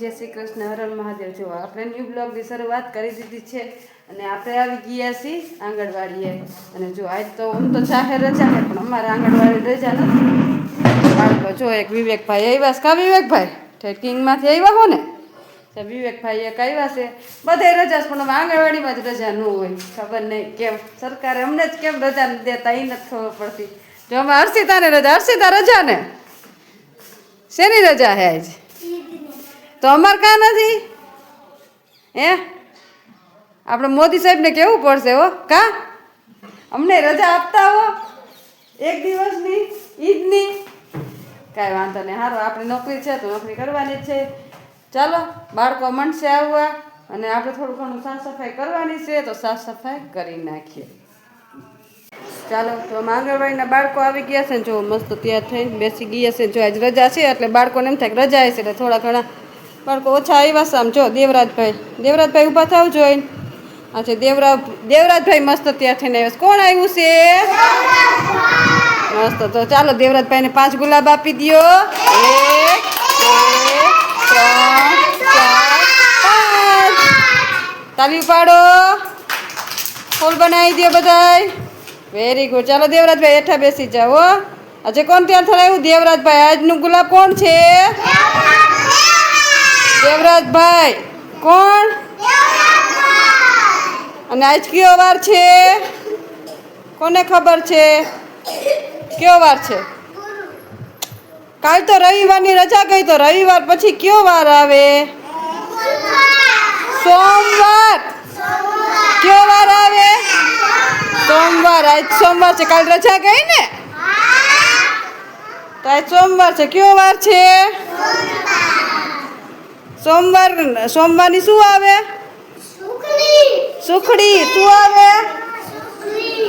જય શ્રી કૃષ્ણ હરણ મહાદેવ. જો આપણે ન્યૂ બ્લોગની શરૂઆત કરી દીધી છે અને આપણે આવી ગયા છીએ આંગણવાડીએ. અને જો આજ તો આમ તો જાહેર રજા છે પણ અમારે આંગણવાડી રજા નથી. બાળકો જો એક વિવેકભાઈ આવ્યા છે. કા વિવેકભાઈ? ઠેઠ કિંગમાંથી આવ્યા હો ને? તો વિવેકભાઈ એક આવ્યા છે. બધે રજા છે, પણ આંગણવાડીમાં જ રજા ન હોય. ખબર નહીં કેમ. સરકારે અમને જ કેમ રજા દેતા? એ નથી ખબર પડતી. જો અમે હર્ષિતાને રજા હર્ષિતા રજા ને શેની રજા હે આજ? તો અમાર કાં નથી? હે? આપણે મોદી સાહેબને કેવું પડશે હો? કા? અમને રજા આપતા હો? એક દિવસની, ઈદની? કાંઈ વાંધો નહીં. સારું આપણી નોકરી છે તો નોકરી કરવાની જ છે. ચાલો, બાળકો મનશે આવવા અને આપણે થોડું ઘણું સાફ સફાઈ કરવાની છે તો સાફ સફાઈ કરી નાખીએ. ચાલો, તો આંગણવાડીના બાળકો આવી ગયા છે ને જો મસ્ત તૈયાર થઈને બેસી ગયા છે જો આજ રજા છે એટલે બાળકોને એમ થાય કે રજા છે એટલે થોડા ઘણા બાળકો ઓછા આવ્યા આમ જો, દેવરાજભાઈ. દેવરાજભાઈ ઊભા થાવ જોઈ અચ્છા દેવરા, દેવરાજભાઈ મસ્ત ત્યાં થઈને આવ્યા કોણ આવ્યું છે? મસ્ત. તો ચાલો દેવરાજભાઈને પાંચ ગુલાબ આપી દ્યો. એક ચાર તાલી પાડો ફૂલ બનાવી દો બધાય. વેરી ગુડ ચાલો દેવરાજભાઈ હેઠા બેસી જાઓ આજે કોણ ત્યાં થયું દેવરાજભાઈ. આજનું ગુલાબ કોણ છે? દેવરાજભાઈ, કોણ? અને આજ કયો વાર છે? કોને ખબર છે? કયો વાર છે? કાલ તો રવિવારની રજા ગઈ, તો રવિવાર પછી કયો વાર આવે? સોમવાર. કયો વાર આવે? સોમવાર. આજ સોમવાર છે. કાલ રજા ગઈ ને? તો આજ સોમવાર છે. કયો વાર છે? સોમવાર સોમવારની શું આવે? સુખડી. શું આવે?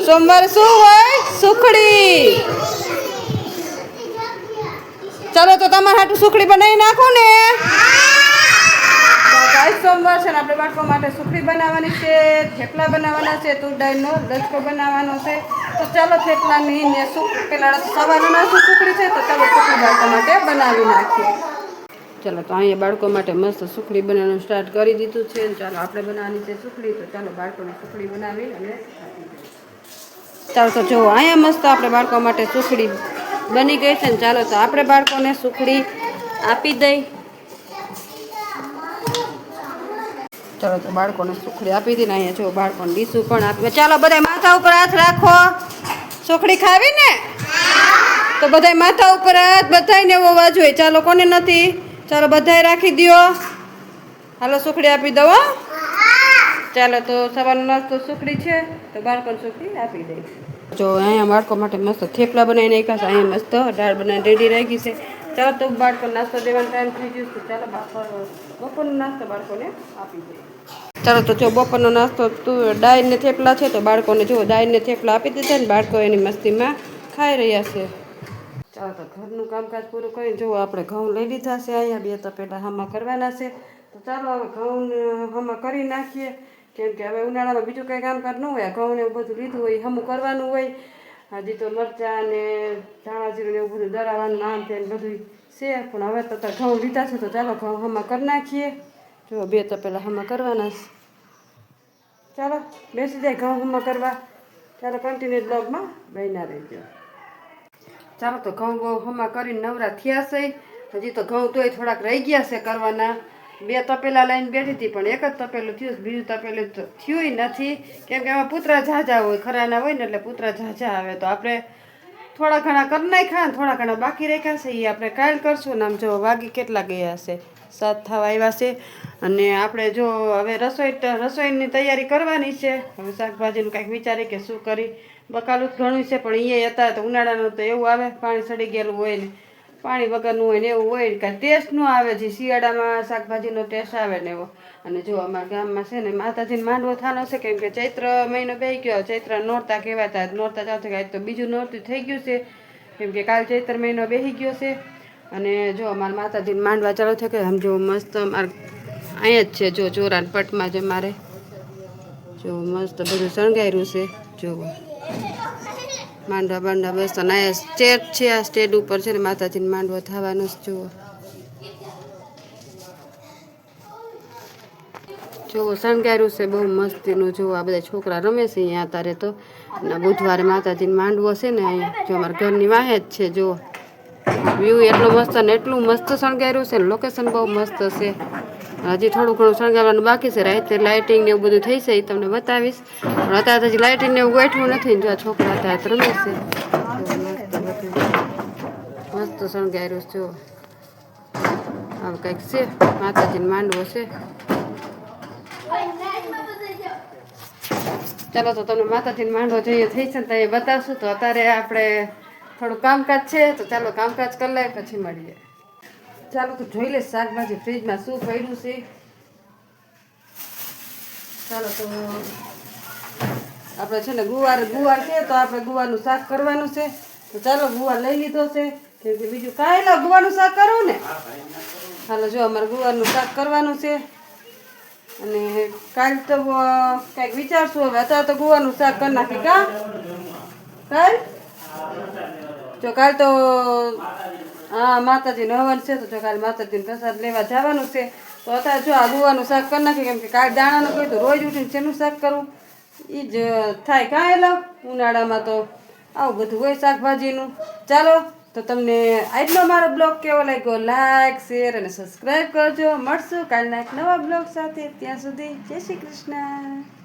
સોમવારે શું હોય? સુખડી. ચાલો તો તમારે હાટું સુખડી બનાવી નાખો ને? આજ સોમવાર છે ને આપણે બાળકો માટે સુખડી બનાવવાની છે થેપલા બનાવવાના છે તુર દાળનો લચકો બનાવવાનો છે. તો ચાલો થેપલાની ને સુખ પેલા સવારે નાસ્તો સુખડી છે તો ચાલો સુખડી બાળકો માટે બનાવી નાખીએ. ચાલો તો અહીંયા બાળકો માટે મસ્ત સુખડી બનાવવાનું સ્ટાર્ટ કરી દીધું છે ને ચાલો આપણે બનાવવાની છે સુખડી. તો ચાલો બાળકોને સુખડી બનાવી અને ચાલો તો જુઓ, અહીંયા મસ્ત આપણે બાળકો માટે સુખડી બની ગઈ છે ને ચાલો તો આપણે બાળકોને સુખડી આપી દઈ. ચાલો તો બાળકોને સુખડી આપી દઈને અહીંયા જો બાળકોને ડીશું પણ આપી ચાલો બધા માથા ઉપર હાથ રાખો. સુખડી ખાવી ને? તો બધા માથા ઉપર હાથ બધાને અવાજ હોય. ચાલો કોને નથી? ચાલો બધાએ રાખી દ્યો. હાલો, સુખડી આપી દો ચાલો તો સવારનો નાસ્તો સુખડી છે, તો બાળકોને સુખડી આપી દઈશ જો અહીંયા બાળકો માટે મસ્ત થેપલા બનાવીને નાખ્યા છે, અહીંયા મસ્ત દાળ બનાવીને રેડી રાખી છે. ચાલો તો બાળકો નાસ્તો દેવાનો ટાઈમ થઈ ગયો છે, ચાલો બાળકો, બપોરનો નાસ્તો બાળકોને આપી દઈએ ચાલો તો જો બપોરનો નાસ્તો, તું ડાળને થેપલા છે, તો બાળકોને જો ડાળને થેપલા આપી દીધા ને, બાળકો એની મસ્તીમાં ખાઈ રહ્યા છે. ચાલો તો ઘરનું કામકાજ પૂરું કરીને જો આપણે ઘઉં લઈ લીધા છે, અહીંયા બે તો પહેલાં હામાં કરવાના છે. તો ચાલો હવે ઘઉં હામાં કરી નાખીએ. કેમ કે હવે ઉનાળામાં બીજું કંઈ કામકાજ ન હોય. ઘઉંને એવું બધું લીધું હોય, હમું કરવાનું હોય. હજી તો મરચાં ને ધાણા જીરું ને એવું બધું દરાવાનું આમ તે બધું છે. પણ હવે તો ઘઉં લીધા છે, તો ચાલો ઘઉં હામાં કરી નાખીએ. જો બે તો પહેલાં હમા કરવાના છે. ચાલો, બેસી જાય ઘઉં હમાં કરવા. ચાલો કન્ટિન્યુ બ્લોગમાં બહેના રહેજો. ચાલો તો ઘઉં બહુ હમા કરીને નવરા થયા છે. હજી તો ઘઉં તોય થોડાક રહી ગયા છે કરવાના. બે તપેલા લઈને બેઠી હતી, પણ એક જ તપેલું થયું બીજું તપેલું તો થયું નથી. કેમ કે એમાં પુતરા ઝાઝા હોય, ખરાના હોય ને એટલે પુતરા ઝાઝા આવે. તો આપણે થોડા ઘણા કરી નાખ્યા થોડા ઘણા બાકી રાખ્યા છે એ આપણે કાલ કરશું ને આમ જો વાગી કેટલા ગયા છે. સાત થવા આવ્યા છે. અને આપણે જો હવે રસોઈ રસોઈની તૈયારી કરવાની છે. હવે શાકભાજીનું કાંઈક વિચારી કે શું કરી. બકાલું ઘણું છે, પણ અહીંયા હતા તો ઉનાળાનું તો એવું આવે, પાણી સડી ગયેલું હોય ને, પાણી વગરનું હોય ને એવું હોય ને, કાંઈ ટેસ્ટ ન આવે જે શિયાળામાં શાકભાજીનો ટેસ્ટ આવે ને એવો. અને જો અમારા ગામમાં છે ને, માતાજીને માંડવો થાનો છે, કેમ કે ચૈત્ર મહિનો બે ગયો, ચૈત્ર નોરતા કહેવાતા, નોરતા ચાલુ થઈ આજ તો બીજું નોરતું થઈ ગયું છે. કેમ કે કાલ ચૈત્ર મહિનો બેસી ગયો છે. અને જો અમારે માતાજીને માંડવા ચાલુ થઈ કે આમ જો મસ્ત અમારે અહીંયા જ છે જો ચોરાન પટમાં જે મારે. જો મસ્ત બધું શણગાર્યું છે. જો માંડવા બાંડવા બસ અને સ્ટેજ છે, આ સ્ટેજ ઉપર છે ને માતાજીને માંડવો થવાનો જ જુઓ. જો શણગાર્યું છે, બહુ મસ્તીનું, જુઓ, આ બધા છોકરા રમે છે અહીંયા અત્યારે તો. અને બુધવારે માતાજીને માંડવો છે ને અહીંયા. જો અમારા ઘરની વાહે જ છે જો વ્યૂ એટલો મસ્ત ને એટલું મસ્ત શણગાર્યું છે ને લોકેશન બહુ મસ્ત છે. હજી થોડું ઘણું શણગારવાનું બાકી છે. રાતે લાઇટિંગ ને એવું બધું થઈ છે એ તમને બતાવીશ. પણ અત્યારે હજી લાઇટિંગ ને એવું ગોઠવું નથી જો આ છોકરા અત્યારે રમે છે. મસ્ત શણગાર્યું છે, જો. આવું કંઈક છે. માતાજીનો માંડવો છે. ચાલો તો તમને માતાજીનો માંડવો જોઈએ થઈ છે ને તો એ બતાવશું. તો અત્યારે આપણે થોડું કામકાજ છે, તો ચાલો કામકાજ કરી લઈએ, પછી મળીએ. ચાલો, તો જોઈ લે શાકભાજી ફ્રીજમાં શું પડ્યું છે. ચાલો, તો આપણે છે ને ગુવાર ગુવાર છે, તો આપણે ગુવારનું શાક કરવાનું છે. તો ચાલો, ગુવાર લઈ લીધો છે. કેમ કે બીજું કાંઈ લો ગુવારનું શાક કરવું ને? ચાલો જો અમારે ગુવારનું શાક કરવાનું છે. અને કાલ તો કંઈક વિચારશું હવે. અત્યારે તો ગુવારનું શાક કરી નાખી કા? કાલ જો કાલ તો, હા, માતાજીનો હવન છે, તો જો કાલ પ્રસાદ લેવા જવાનું છે. તો અત્યારે જો આ ગુવાનું શાક કરી નાખી, કેમ કે કાલ દાણાનું કહ્યું તો રોજ ઉઠીને શેનું શાક કરવું એ જ થાય કાં એલો ઉનાળામાં તો આવું બધું હોય શાકભાજીનું. ચાલો, તો તમને આજનો મારો બ્લોગ કેવો લાગ્યો? લાઈક, શેર અને સબસ્ક્રાઈબ કરજો. મળશું કાલના એક નવા બ્લોગ સાથે. ત્યાં સુધી જય શ્રી કૃષ્ણ.